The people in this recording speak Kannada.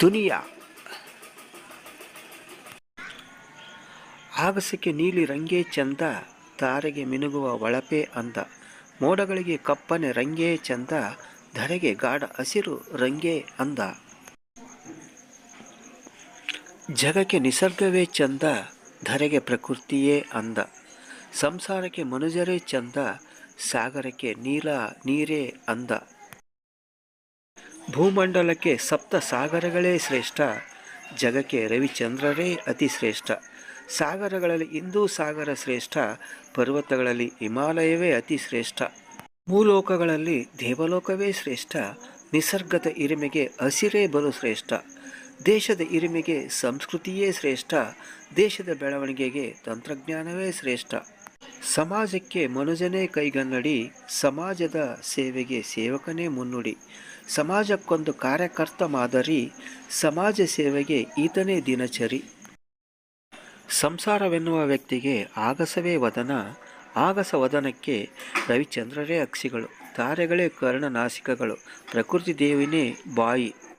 ದುನಿಯಾ. ಆಗಸಕ್ಕೆ ನೀಲಿ ರಂಗೇ ಚಂದ ತಾರೆಗೆ ಮಿನುಗುವ ಒಳಪೆ ಅಂದ. ಮೋಡಗಳಿಗೆ ಕಪ್ಪನೆ ರಂಗೇ ಚಂದ, ಧರೆಗೆ ಗಾಢ ಹಸಿರು ರಂಗೇ ಅಂದ. ಜಗಕ್ಕೆ ನಿಸರ್ಗವೇ ಚಂದ, ಧರೆಗೆ ಪ್ರಕೃತಿಯೇ ಅಂದ. ಸಂಸಾರಕ್ಕೆ ಮನುಜರೇ ಚಂದ, ಸಾಗರಕ್ಕೆ ನೀಲ ನೀರೇ ಅಂದ. ಭೂಮಂಡಲಕ್ಕೆ ಸಪ್ತ ಸಾಗರಗಳೇ ಶ್ರೇಷ್ಠ, ಜಗಕ್ಕೆ ರವಿಚಂದ್ರರೇ ಅತಿ ಶ್ರೇಷ್ಠ. ಸಾಗರಗಳಲ್ಲಿ ಹಿಂದೂ ಸಾಗರ ಶ್ರೇಷ್ಠ, ಪರ್ವತಗಳಲ್ಲಿ ಹಿಮಾಲಯವೇ ಅತಿ ಶ್ರೇಷ್ಠ. ಭೂಲೋಕಗಳಲ್ಲಿ ದೇವಲೋಕವೇ ಶ್ರೇಷ್ಠ, ನಿಸರ್ಗದ ಇರಿಮೆಗೆ ಹಸಿರೇ ಬಲು ಶ್ರೇಷ್ಠ. ದೇಶದ ಇರಿಮೆಗೆ ಸಂಸ್ಕೃತಿಯೇ ಶ್ರೇಷ್ಠ, ದೇಶದ ಬೆಳವಣಿಗೆಗೆ ತಂತ್ರಜ್ಞಾನವೇ ಶ್ರೇಷ್ಠ. ಸಮಾಜಕ್ಕೆ ಮನುಜನೇ ಕೈಗನ್ನಡಿ, ಸಮಾಜದ ಸೇವೆಗೆ ಸೇವಕನೇ ಮುನ್ನುಡಿ. ಸಮಾಜಕ್ಕೊಂದು ಕಾರ್ಯಕರ್ತ ಮಾದರಿ, ಸಮಾಜ ಸೇವೆಗೆ ಈತನೇ ದಿನಚರಿ. ಸಂಸಾರವೆನ್ನುವ ವ್ಯಕ್ತಿಗೆ ಆಗಸವೇ ವದನ, ಆಗಸ ವದನಕ್ಕೆ ರವಿಚಂದ್ರರೇ ಅಕ್ಷಿಗಳು. ತಾರೆಗಳೇ ಕರ್ಣನಾಸಿಕಗಳು ಪ್ರಕೃತಿ ದೇವಿನೇ ಬಾಯಿ.